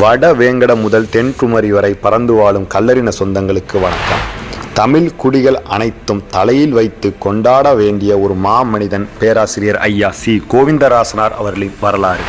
வட வேங்கட முதல் தென்குமரி வரை பறந்து வாழும் கல்லறின சொந்தங்களுக்கு வணக்கம். தமிழ் குடிகள் அனைத்தும் தலையில் வைத்து கொண்டாட வேண்டிய ஒரு மாமனிதன் பேராசிரியர் ஐயா சி. கோவிந்தராசனார் அவர்களின் வரலாறு.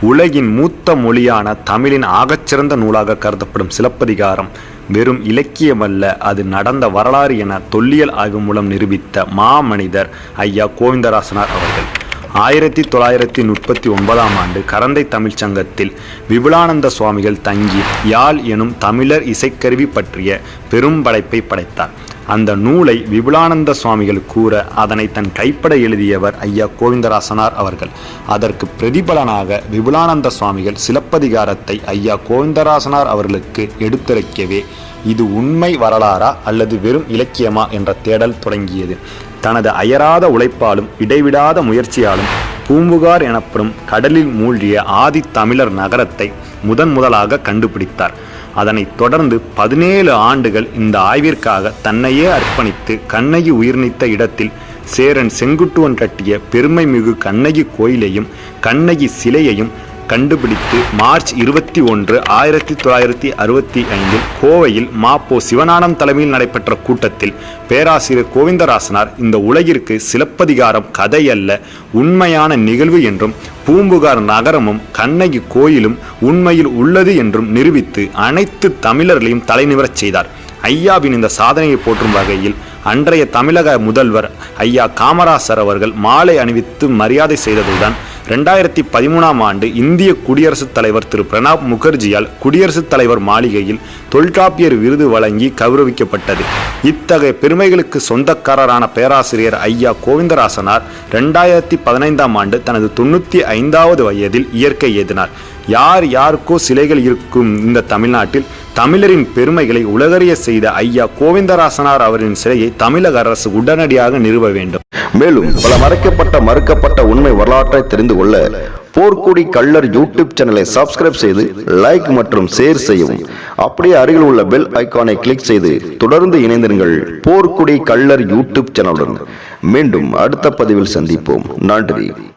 உலகின் மூத்த மொழியான தமிழின் ஆகச்சிறந்த நூலாக கருதப்படும் சிலப்பதிகாரம் வெறும் இலக்கியமல்ல அது நடந்த வரலாறு என தொல்லியல் ஆய்வு மூலம் நிரூபித்த மாமனிதர் ஐயா கோவிந்தராசனார் அவர்கள். ஆயிரத்தி தொள்ளாயிரத்தி முப்பத்தி ஒன்பதாம் ஆண்டு கரந்தை தமிழ்ச் சங்கத்தில் விபுலானந்த சுவாமிகள் தங்கி யாழ் எனும் தமிழர் இசைக்கருவி பற்றிய பெரும் படைப்பை படைத்தார். அந்த நூலை விபுலானந்த சுவாமிகள் கூற அதனை தன் கைப்பட எழுதியவர் ஐயா கோவிந்தராசனார் அவர்கள். அதற்கு பிரதிபலனாக விபுலானந்த சுவாமிகள் சிலப்பதிகாரத்தை ஐயா கோவிந்தராசனார் அவர்களுக்கு எடுத்துரைக்கவே இது உண்மை வரலாறா அல்லது வெறும் இலக்கியமா என்ற தேடல் தொடங்கியது. தனது அயராத உழைப்பாலும் இடைவிடாத முயற்சியாலும் பூம்புகார் எனப்படும் கடலில் மூழ்கிய ஆதி தமிழர் நகரத்தை முதன் முதலாக கண்டுபிடித்தார். அதனைத் தொடர்ந்து பதினேழு ஆண்டுகள் இந்த ஆய்விற்காக தன்னையே அர்ப்பணித்து கண்ணகி உயிர்நீத்த இடத்தில் சேரன் செங்குட்டுவன் கட்டிய பெருமை மிகு கண்ணகி கோயிலையும் கண்ணகி சிலையையும் கண்டுபிடித்து மார்ச் இருபத்தி ஒன்று ஆயிரத்தி தொள்ளாயிரத்தி அறுபத்தி ஐந்தில் கோவையில் மாப்போ சிவனானம் தலைமையில் நடைபெற்ற கூட்டத்தில் பேராசிரியர் கோவிந்தராசனார் இந்த உலகிற்கு சிலப்பதிகாரம் கதை அல்ல உண்மையான நிகழ்வு என்றும் பூம்புகார் நகரமும் கண்ணகி கோயிலும் உண்மையில் உள்ளது என்றும் நிரூபித்து அனைத்து தமிழர்களையும் தலைநிவரச் செய்தார். ஐயாவின் இந்த சாதனையை போற்றும் வகையில் அன்றைய தமிழக முதல்வர் ஐயா காமராசர் அவர்கள் மாலை அணிவித்து மரியாதை செய்ததுடன் ரெண்டாயிரத்தி பதிமூணாம் ஆண்டு இந்திய குடியரசுத் தலைவர் திரு. பிரணாப் முகர்ஜியால் குடியரசுத் தலைவர் மாளிகையில் தொல்காப்பியர் விருது வழங்கி கௌரவிக்கப்பட்டது. இத்தகைய பெருமைகளுக்கு சொந்தக்காரரான பேராசிரியர் ஐயா கோவிந்தராசனார் ரெண்டாயிரத்தி பதினைந்தாம் ஆண்டு தனது தொண்ணூற்றி ஐந்தாவது வயதில் இயற்கை எழுதினார் யார் யாருக்கோ சிலைகள் இருக்கும் இந்த தமிழ்நாட்டில் தமிழரின் பெருமைகளை உலகறிய செய்த ஐயா கோவிந்தராசனார் அவரின் சிலையை தமிழக அரசு உடனடியாக நிறுவ வேண்டும். மேலும் பல மறைக்கப்பட்ட மறுக்கப்பட்ட உண்மை வரலாற்றை தெரிந்து கொள்ள போர்க்குடி கள்ளர் யூடியூப் சேனலை சப்ஸ்கிரைப் செய்து லைக் மற்றும் ஷேர் செய்யவும். அப்படியே அருகில் உள்ள பெல் ஐக்கானை கிளிக் செய்து தொடர்ந்து இணைந்திருங்கள் போர்க்குடி கள்ளர் யூடியூப் சேனலுடன். மீண்டும் அடுத்த பதிவில் சந்திப்போம். நன்றி.